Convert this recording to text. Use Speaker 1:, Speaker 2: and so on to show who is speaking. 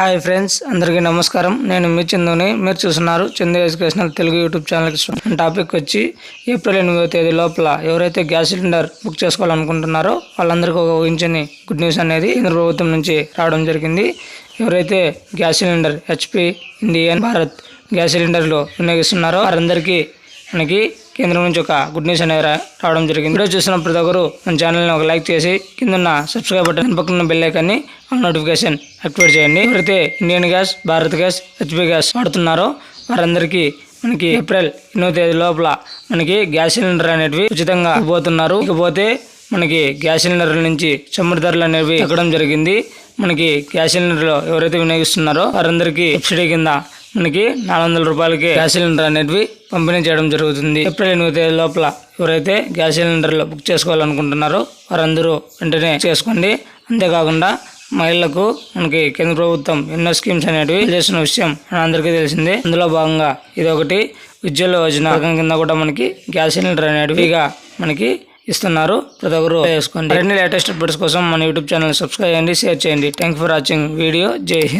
Speaker 1: Hi friends అందరికీ నమస్కారం. నేను మీ చందుని. మీరు చూస్తున్నారు చందు ఎడ్యుకేషనల్ తెలుగు యూట్యూబ్ ఛానల్కి టాపిక్ వచ్చి ఏప్రిల్ ఎనిమిదో తేదీ లోపల ఎవరైతే గ్యాస్ సిలిండర్ బుక్ చేసుకోవాలనుకుంటున్నారో వాళ్ళందరికీ ఒక ఊహించని గుడ్ న్యూస్ అనేది కేంద్ర ప్రభుత్వం నుంచి రావడం జరిగింది. ఎవరైతే gas cylinder HP Indian Bharat gas సిలిండర్లు వినియోగిస్తున్నారో వారందరికీ మనకి కేంద్రం నుంచి ఒక గుడ్ న్యూస్ అనేది రావడం జరిగింది. వీడియో చూసిన ప్రతి ఒక్కరు మన ఛానల్ని ఒక లైక్ చేసి కింద ఉన్న సబ్స్క్రైబ్ బటన్ పక్కన బెల్ ఐకాన్ని నోటిఫికేషన్ యాక్టివేట్ చేయండి. ఎవరైతే Indian gas Bharat gas HP gas వాడుతున్నారో వారందరికీ మనకి ఏప్రిల్ ఎనిమిదో తేదీ లోపల మనకి గ్యాస్ సిలిండర్ అనేటివి ఉచితంగా పోతున్నారు ఇకపోతే మనకి గ్యాస్ సిలిండర్ల నుంచి చమురు ధరలు అనేవి ఎక్కడం జరిగింది. మనకి గ్యాస్ సిలిండర్లు ఎవరైతే వినియోగిస్తున్నారో వారందరికీ సబ్సిడీ కింద మనకి నాలుగు వందల రూపాయలకి గ్యాస్ సిలిండర్ అనేటివి పంపిణీ చేయడం జరుగుతుంది. ఏప్రిల్ ఎనిమిది తేదీ లోపల ఎవరైతే గ్యాస్ సిలిండర్లు బుక్ చేసుకోవాలనుకుంటున్నారో వారందరూ వెంటనే చేసుకోండి. అంతేకాకుండా మహిళలకు మనకి కేంద్ర ప్రభుత్వం ఎన్నో స్కీమ్స్ అనేటివి చేసిన విషయం మన అందరికీ తెలిసిందే. అందులో భాగంగా ఇది ఒకటి ఉజ్వల యోజన కింద కూడా మనకి గ్యాస్ సిలిండర్ అనేటివి మనకి ఇస్తున్నారు. ప్రతి ఒక్కరు చేసుకోండి. లేటెస్ట్ అప్డేట్స్ కోసం మన యూట్యూబ్ ఛానల్ సబ్స్క్రైబ్ చేయండి షేర్ చేయండి. Thank for watching video. Jai Hind.